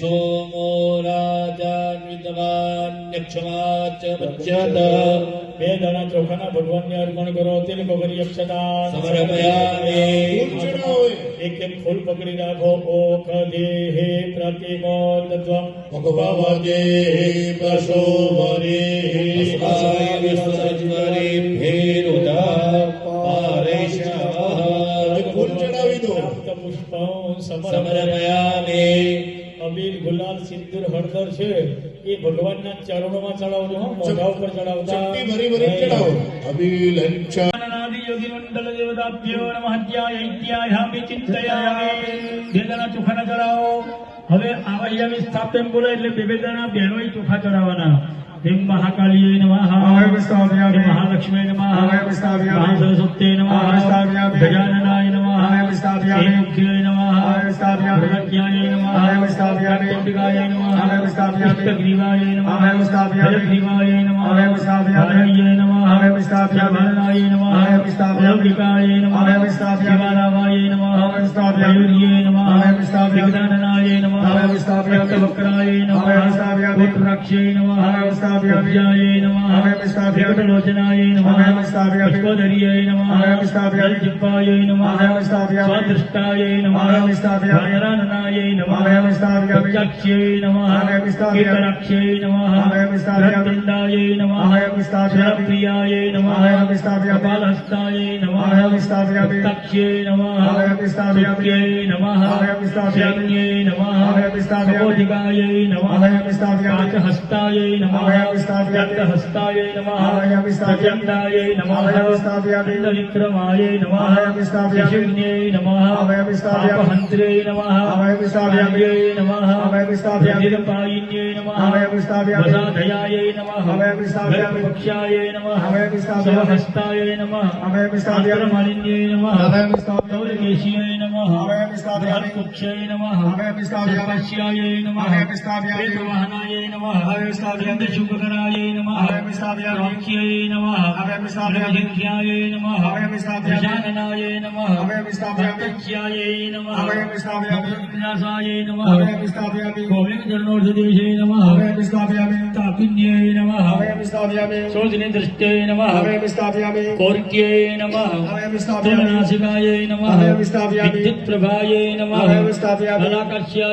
سو روکا جی ہر فل چڑی دوست پہر میا میں અમીર ગુલાલ સિંદૂર હળદર છે એ ભગવાનના ચરણોમાં ચડાવજો હો મોઢા ઉપર ચડાવતા ભરી ભરી ચડાવો અભિલ ચોખાના ચડાવો હવે આવૈયામી સ્થાપન બોલે એટલે બે બે જણા બહેનોય ચોખા ચડાવવાના مہا نا اس مہالک مہا وََ سلسپتا ماحیا نایا نا حایستیا گا نا اسی گا نایا گریو نا ہن ماہ ویسٹیا من نائن ماہی نمستیا بارا نماستہ نا ہمنا محاوست چینا نمستام استادی نمایا میں جب نمایاستیاد نویہستاح بالحستا داکی نمایاستیاں ہتا نوستا ہست ہستاشیائے نمستابیا شوکر جاننا وسائم وولی ویتا چوتنی درج نما وی نمیاسی چھپا کشیا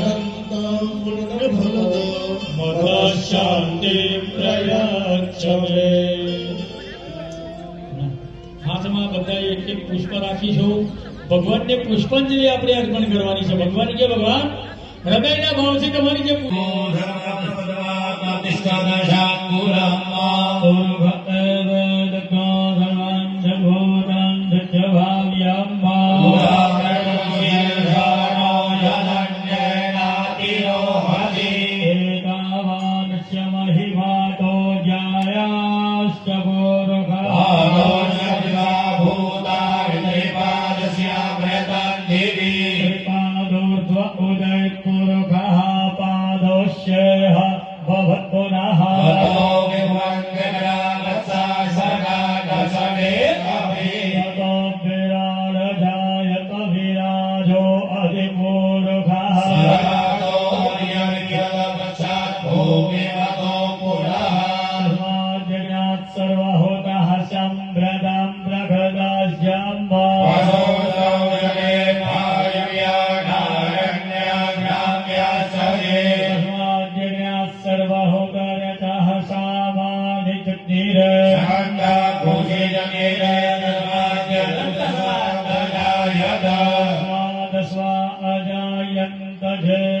پلی اپنے ارپن کیا بگوان رمے گاؤں سے प्रभो Amen.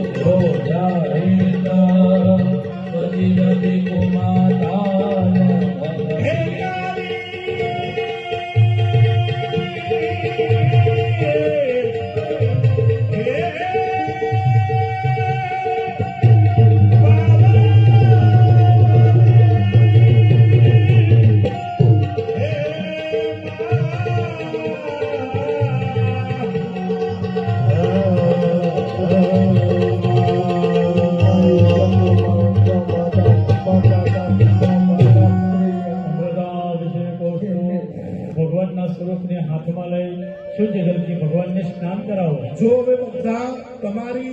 શુદ્ધ જલથી ભગવાનને સ્નાન કરાવો જો હવે બધા તમારી